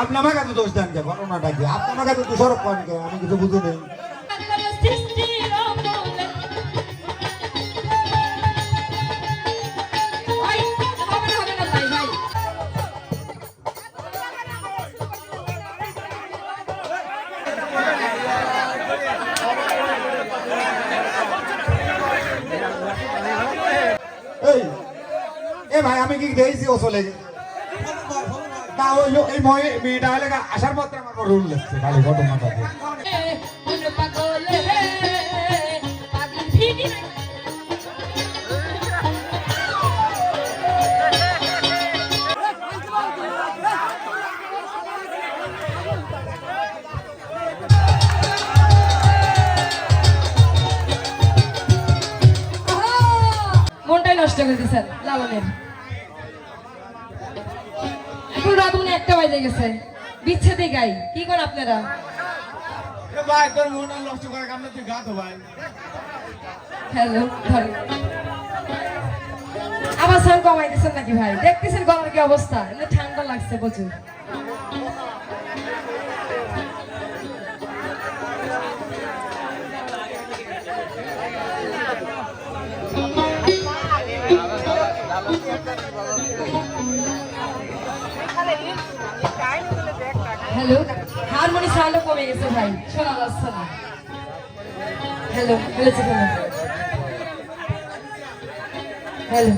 আপনি আমাকে এত দোষ দেন কে ঘটনাটা কি? আপনি আমাকে এত দোষারোপ করেন কে আমি কিছু বুঝি নেই। এই, এ ভাই, আমি কি দেখেছি ও চলে গেছে। না ওই এই ময় মেয়েটা হলে আসার মনটাই নষ্ট করে দিয়েছেন লালনের এখন রাত মনে একটা বাজে গেছে। বিচ্ছেদে গাই। কি করেন আপনারা? ভাই তোর মনটা নষ্ট করে কামনা তুই গা তো ভাই। হ্যালো ধরো। আবার সাউন্ড কমাইতেছেন নাকি ভাই? দেখতেছেন গলার কি অবস্থা? এমনি ঠান্ডা লাগছে প্রচুর। হ্যালো হারমোনি সাউন্ডও কমে গেছে ভাই। শোনা যাচ্ছে না। হ্যালো হ্যালো হ্যালো হ্যালো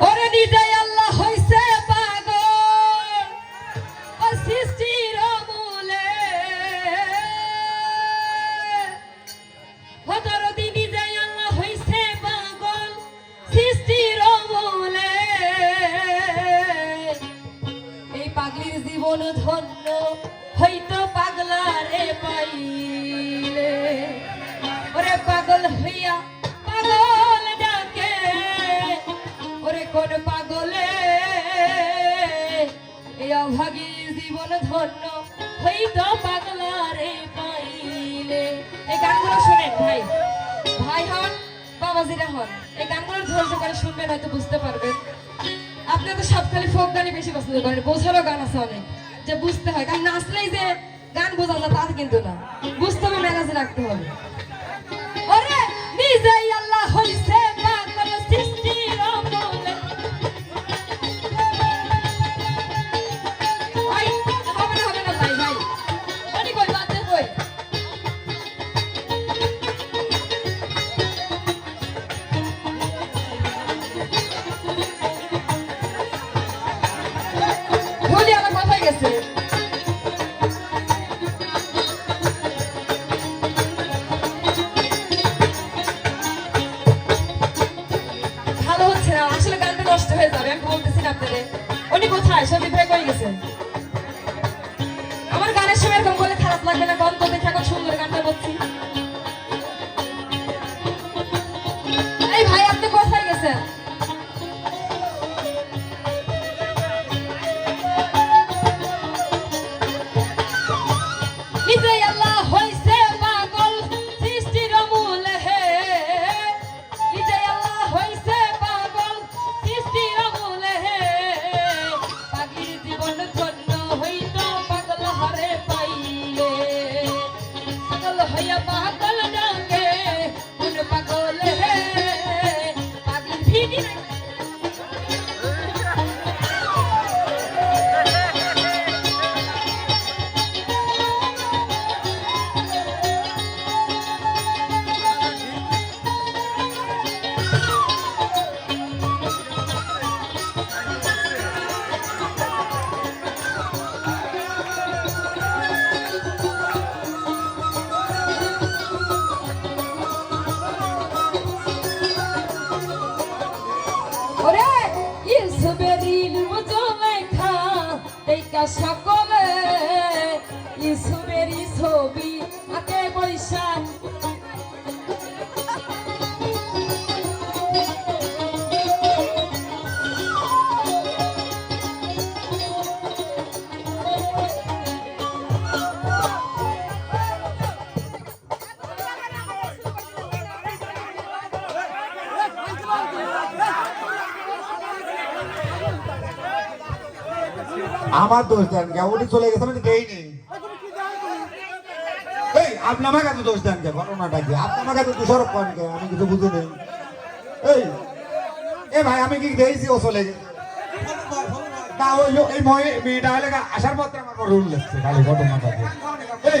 ওরে নিজাই জীবন ধন্য হইতো পাগলারে পাইলে। ওরে পাগল হইয়া পাগল ডাকে। ওরে কোন পাগলে? এই জীবন ধন্য হইতো পাগলারে পাইলে। এই গানগুলো শোনেন ভাই। ভাই হন, বাবাজিরা হন, এই গানগুলো ধৈর্য করে শুনবেন, হয়তো বুঝতে পারবেন। আপনারা তো সব খালি ফোক গানই বেশি পছন্দ করেন, বোঝারও গান আছে অনেক। যে বুঝতে হয় কারণ নাচলেই যে গান বোঝা না তার কিন্তু না। বুঝতে হবে, ম্যানেজ রাখতে হবে। ওরে, নিজেই আল্লাহ হইছে। নষ্ট হয়ে যাবে, আমি বলতেছি না আপনাদের উনি কোথায়? সন্দীপ ভাই কই গেছে? আমার গানের সময় এরকম বলে খারাপ লাগবে না গান দেখে এখন সুন্দর গানটা বলছি। এই ভাই, আপনি কোথায় গেছেন? সকলে ইউসুফের ছবি আমার দোষ দেন কে? উনি চলে গেছে আমি দেইনি এই, আপনি আমার কাছে দোষ দেন কে? ঘটনাটা কি? আপনি আমার কাছে দোষারোপ করেন কে? আমি কিছু বুঝি নেই। এই, এ ভাই, আমি কি দেইছি? ও চলে গেছে। না, ওই এই মেয়েটা হলে আসার পত্রে আমার রুল লাগছে, খালি ঘটনাটা এই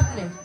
এই